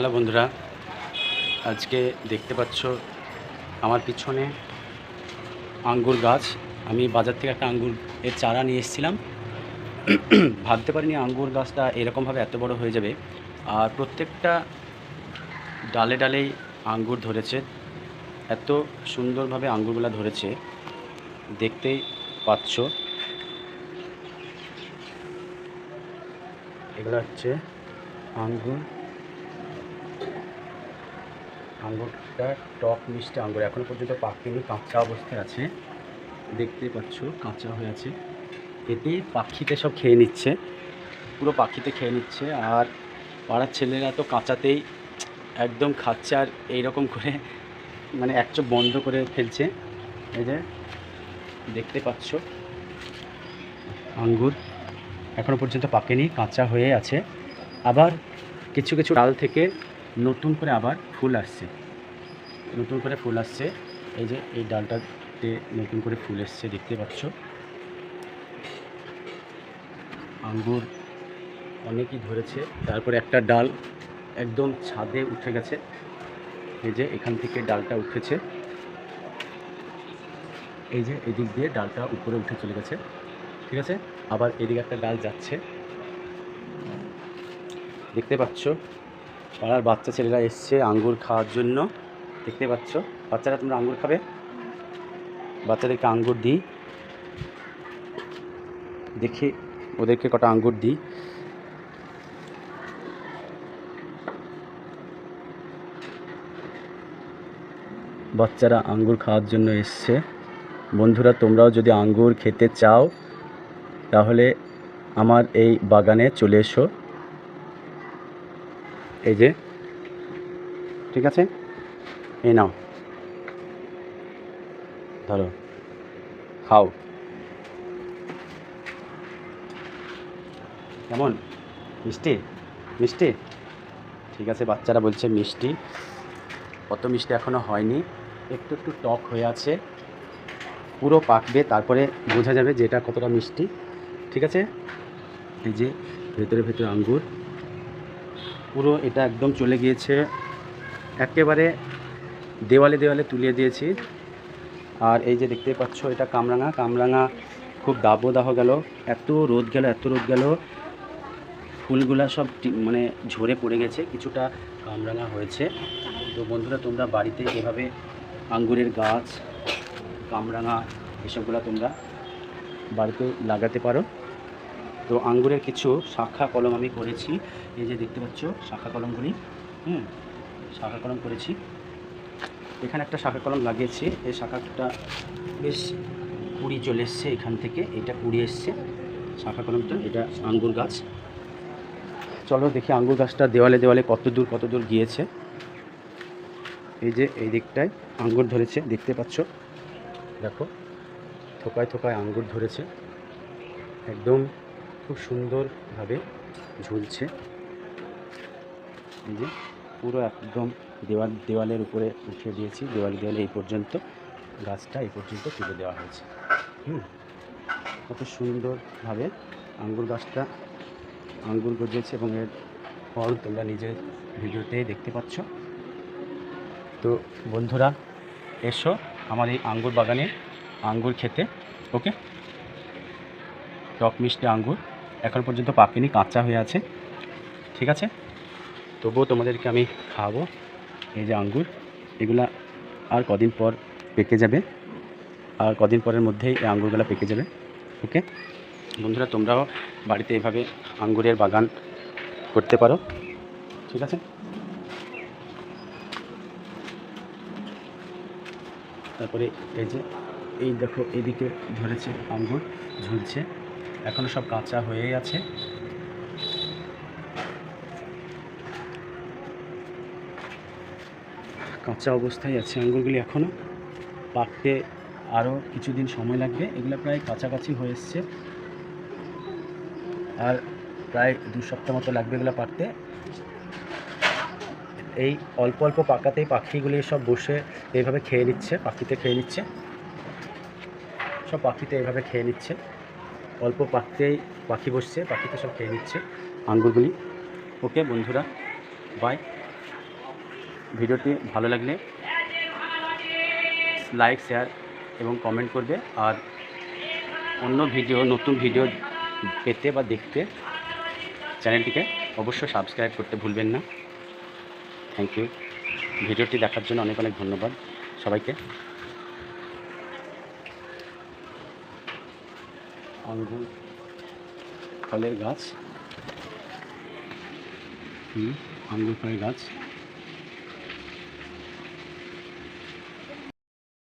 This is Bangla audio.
হ্যালো বন্ধুরা, আজকে দেখতে পাচ্ছ আমার পিছনে আঙ্গুর গাছ। আমি বাজার থেকে একটা আঙ্গুর এর চারা নিয়ে এসেছিলাম। ভাবতে পারিনি আঙ্গুর গাছটা এরকমভাবে এত বড় হয়ে যাবে। আর প্রত্যেকটা ডালে ডালেই আঙ্গুর ধরেছে। এত সুন্দরভাবে আঙ্গুরগুলো ধরেছে, দেখতেই পাচ্ছ। এগুলো হচ্ছে আঙ্গুর। আঙ্গুরটা টক মিষ্টি আঙ্গুর। এখনও পর্যন্ত পাকেনি কাঁচা অবস্থায় আছে। দেখতে পাচ্ছ, কাঁচা হয়ে আছে। এতে পাখিতে সব খেয়ে নিচ্ছে। পুরো পাখিতে খেয়ে নিচ্ছে। আর পাড়ার ছেলেরা তো কাঁচাতেই একদম খাচ্ছে আর এইরকম করে মানে এক চোখ বন্ধ করে ফেলছে। এই যে, দেখতে পাচ্ছ। আঙ্গুর এখনও পর্যন্ত পাকেনি, কাঁচা হয়ে আছে। আবার কিছু কিছু ডাল থেকে নতুন করে আবার ফুল আসছে। নতুন করে ফুল আসছে। এই যে এই ডালটাতে নতুন করে ফুল এসছে, দেখতে পাচ্ছ। আঙ্গুর অনেকই ধরেছে। তারপরে একটা ডাল একদম ছাদে উঠে গেছে। এই যে এখান থেকে ডালটা উঠেছে। এই যে এদিক দিয়ে ডালটা উপরে উঠে চলে গেছে। ঠিক আছে? আবার এদিকে একটা ডাল যাচ্ছে। দেখতে পাচ্ছ? পাড়ার বাচ্চা ছেলেরা এসছে আঙ্গুর খাওয়ার জন্য। দেখতে পাচ্ছ? বাচ্চারা তোমরা আঙ্গুর খাবে? বাচ্চাদেরকে আঙ্গুর দিই। দেখি, ওদেরকে কটা আঙ্গুর দিই। বাচ্চারা আঙ্গুর খাওয়ার জন্য এসছে। বন্ধুরা, তোমরাও যদি আঙ্গুর খেতে চাও, তাহলে আমার এই বাগানে চলে এসো। এই যে, ঠিক আছে? এই নাও। ধরো, খাও। কেমন? মিষ্টি? মিষ্টি? ঠিক আছে, বাচ্চারা বলছে মিষ্টি। অত মিষ্টি এখনও হয়নি। একটু একটু টক হয়ে আছে। পুরো পাকবে, তারপরে বোঝা যাবে যে এটা কতটা মিষ্টি। ঠিক আছে? এই যে, ভেতরে ভেতরে আঙ্গুর। পুরো এটা একদম চলে গিয়েছে। একেবারে দেওয়ালে দেওয়ালে তুলিয়ে দিয়েছি। আর এই যে দেখতে পাচ্ছ, এটা কামরাঙা। কামরাঙা খুব দাবদাহ গেল। এত রোদ গেল, এত রোদ গেল। ফুলগুলা সব মানে ঝরে পড়ে গেছে। কিছুটা কামরাঙা হয়েছে। তো বন্ধুরা, তোমরা বাড়িতে এভাবে আঙ্গুরের গাছ, কামরাঙা, এসবগুলো তোমরা বাড়িতে লাগাতে পারো। তো আঙ্গুরের কিছু শাখা কলম আমি করেছি। এই যে দেখতে পাচ্ছ, শাখা কলমগুলি, হুম, শাখা কলম করেছি। এখানে একটা শাখা কলম লাগিয়েছি। এই শাখাটা বেশ কুড়ি চলে এসছে এখান থেকে। এটা কুড়ি এসছে। শাখা কলমটা, এটা আঙ্গুর গাছ। চলো দেখি আঙ্গুর গাছটা দেওয়ালে দেওয়ালে কত দূর কত দূর গিয়েছে। এই যে এই দিকটায় আঙ্গুর ধরেছে, দেখতে পাচ্ছ? দেখো, থোকায় থোকায় আঙ্গুর ধরেছে। একদম খুব সুন্দরভাবে ঝুলছে। এই যে পুরো একদম দেওয়াল, দেওয়ালের উপরে উঠিয়ে দিয়েছি। দেওয়াল দেওয়ালে এই পর্যন্ত, গাছটা এই পর্যন্ত তুলে দেওয়া হয়েছে। হুম, কত সুন্দরভাবে আঙ্গুর গাছটা আঙ্গুর গজিয়েছে এবং এর ফল তোমরা নিজের ভিডিওতেই দেখতে পাচ্ছ। তো বন্ধুরা, এসো আমার এই আঙ্গুর বাগানে আঙ্গুর খেতে, ওকে? টক মিষ্টি আঙ্গুর। এখন পর্যন্ত পাকেনি কাঁচা হয়ে আছে। ঠিক আছে? তবুও তোমাদেরকে আমি খাওয়াবো। এই যে আঙ্গুর, এগুলা আর কদিন পর পেকে যাবে। আর কদিন পরের মধ্যেই এই আঙ্গুরগুলো পেকে যাবে। ওকে? বন্ধুরা, তোমরাও বাড়িতে এভাবে আঙ্গুরের বাগান করতে পারো। ঠিক আছে? তারপরে এই যে, এই দেখো, এদিকে ধরেছে আঙ্গুর, ঝুলছে। এখনও সব কাঁচা হয়েই আছে। কাঁচা অবস্থায় আছে আঙ্গুরগুলি এখনও পাকতে আরও কিছুদিন সময় লাগবে। এগুলো প্রায় কাছাকাছি হয়ে এসছে। আর প্রায় দু সপ্তাহ মতো লাগবে এগুলো পাকতে। এই অল্প অল্প পাকাতেই পাখিগুলি সব বসে এইভাবে খেয়ে নিচ্ছে, পাখিতে খেয়ে নিচ্ছে। সব পাখিতে এইভাবে খেয়ে নিচ্ছে। অল্প পাকতেই পাখি বসছে, পাখিতে সব খেয়ে নিচ্ছে। আঙ্গুরগুলি। ওকে, বন্ধুরা বাই ভিডিওটি ভালো লাগলে লাইক শেয়ার এবং কমেন্ট করবে। আর অন্য ভিডিও, নতুন ভিডিও পেতে বা দেখতে চ্যানেলটিকে অবশ্যই সাবস্ক্রাইব করতে ভুলবেন না। থ্যাংক ইউ ভিডিওটি দেখার জন্য অনেক অনেক ধন্যবাদ সবাইকে। আঙ্গুর ফলের গাছ। আঙ্গুর ফলের গাছ।